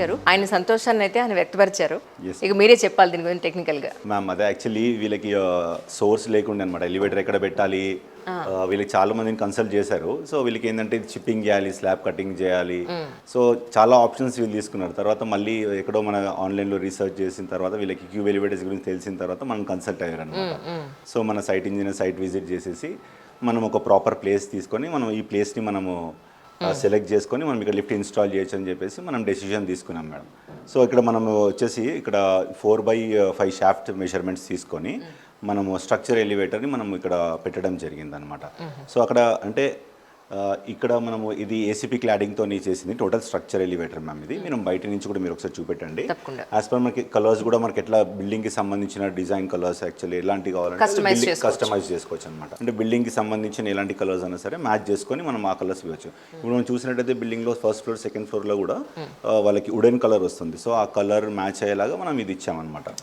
గారు. ఆయన సంతోషాన్ని అయితే ఆయన వ్యక్తపరిచారు. ఇక మీరే చెప్పాలి దీని గురించి టెక్నికల్గా. మ్యామ్ అదే యాక్చువల్లీ వీళ్ళకి సోర్స్ లేకుండా అనమాట ఎలివేటర్ ఎక్కడ పెట్టాలి? వీళ్ళకి చాలా మందిని కన్సల్ట్ చేశారు. సో వీళ్ళకి ఏంటంటే చిప్పింగ్ చేయాలి స్లాబ్ కటింగ్ చేయాలి. సో చాలా ఆప్షన్స్ వీళ్ళు తీసుకున్నారు. తర్వాత మళ్ళీ ఎక్కడో మన ఆన్లైన్లో రీసెర్చ్ చేసిన తర్వాత వీళ్ళకి క్యూబ్ ఎలివేటర్స్ గురించి తెలిసిన తర్వాత మనం కన్సల్ట్ అయ్యారు అనమాట సో మన సైట్ ఇంజనీర్ సైట్ విజిట్ చేసేసి మనం ఒక ప్రాపర్ ప్లేస్ తీసుకొని మనం ఈ ప్లేస్ని మనము సెలెక్ట్ చేసుకొని మనం ఇక్కడ లిఫ్ట్ ఇన్స్టాల్ చేయొచ్చు అని చెప్పేసి మనం డెసిషన్ తీసుకున్నాం మేడం. సో ఇక్కడ మనం వచ్చేసి ఇక్కడ four by five shaft measurements తీసుకొని మనము స్ట్రక్చర్ ఎలివేటర్ని మనం ఇక్కడ పెట్టడం జరిగింది అనమాట సో అక్కడ అంటే ఇక్కడ మనము ఇది ఏసీపీ క్లాడింగ్తో చేసింది. టోటల్ స్ట్రక్చర్ ఎలివేటర్ మ్యామ్ ఇది. మీరు బయట నుంచి కూడా మీరు ఒకసారి చూపెట్టండి. యాజ్ పర్ మనకి కలర్స్ కూడా మనకి ఎట్లా బిల్డింగ్కి సంబంధించిన డిజైన్ కలర్స్ యాక్చువల్లీ ఎలాంటి కావాలంటే. కస్టమైజ్ చేసుకోవచ్చు. అనమాట అంటే బిల్డింగ్కి సంబంధించిన ఎలాంటి కలర్స్ అయినా సరే మ్యాచ్ చేసుకొని మనం ఆ కలర్స్ ఇవ్వచ్చు ఇప్పుడు మనం చూసినట్టయితే బిల్డింగ్లో ఫస్ట్ ఫ్లోర్ సెకండ్ ఫ్లోర్లో కూడా వాళ్ళకి వుడెన్ కలర్ వస్తుంది. సో ఆ కలర్ మ్యాచ్ అయ్యేలాగా మనం ఇది ఇచ్చామన్నమాట.